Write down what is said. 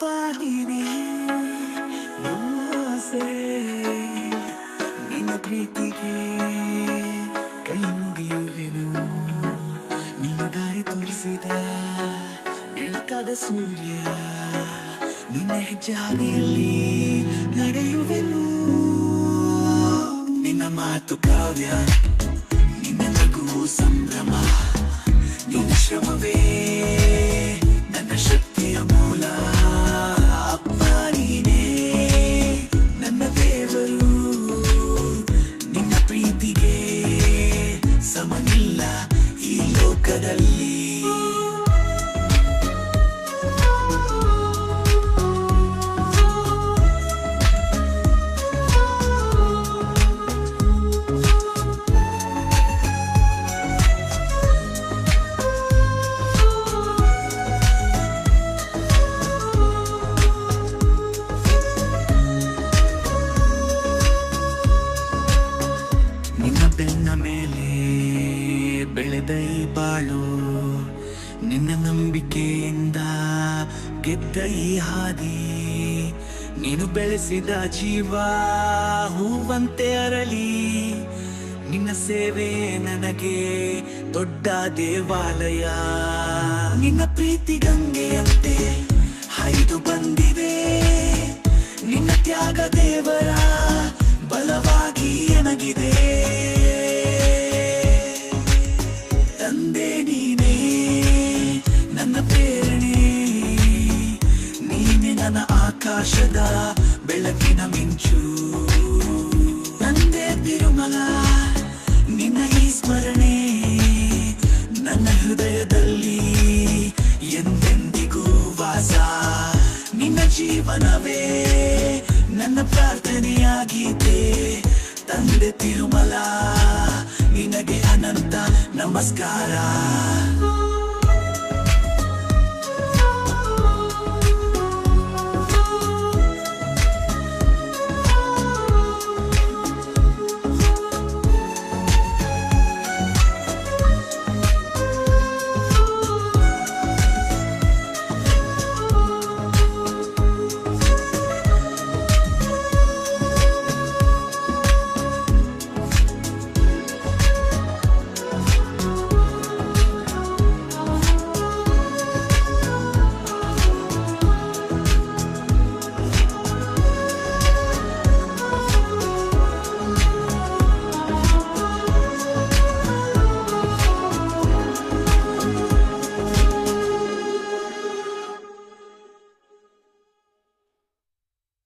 ಅಪ್ಪ ನೀನೇ ಆಸೆ ನಿನ್ನ ಪ್ರೀತಿಗೆ ಕೈ ಮುಗಿಯುವೆನು. ನಿನ್ನ ದಾರಿ ತೋರಿಸಿದ ಬೆಳಕಾದ ಸೂರ್ಯ ನಿನ್ನ ಹೆಜ್ಜಾದಿಯಲ್ಲಿ ನಡೆಯುವೆನು. ನಿನ್ನ ಮಾತು ಕಾವ್ಯ. ದೇವರು ನಿನ್ನ ಪ್ರೀತಿಗೆ ಸಮನಿಲ್ಲ ಈ ಲೋಕದಲ್ಲಿ. ಈ ಬಾಳು, ನಿನ್ನ ನಂಬಿಕೆಯಿಂದ ಗೆದ್ದ ಹಾದಿ. ನೀನು ಬೆಳೆಸಿದ ಜೀವ ಹೂವಂತೆ ಅರಳಿ. ನಿನ್ನ ಸೇವೆ ನನಗೆ ದೊಡ್ಡ ದೇವಾಲಯ. ನಿನ್ನ ಪ್ರೀತಿ ಗಂಗೆಯಂತೆ ಹರಿದು ಬಂದಿದೆ ನಿನ್ನ ತ್ಯಾಗ ದೇವರ ಬಲವಾಗಿ ಎನಗಿದೆ ನನ್ನ ಆಕಾಶದ ಬೆಳಕಿನ ಮಿಂಚು. ತಂದೆ ತಿರುಮಲ, ನಿನ್ನ ಈ ಸ್ಮರಣೆ ನನ್ನ ಹೃದಯದಲ್ಲಿ ಎಂದೆಂದಿಗೂ ವಾಸ. ನಿನ್ನ ಜೀವನವೇ ನನ್ನ ಪ್ರಾರ್ಥನೆಯಾಗಿದೆ ತಂದೆ ತಿರುಮಲ, ನಿನಗೆ ಅನಂತ ನಮಸ್ಕಾರ.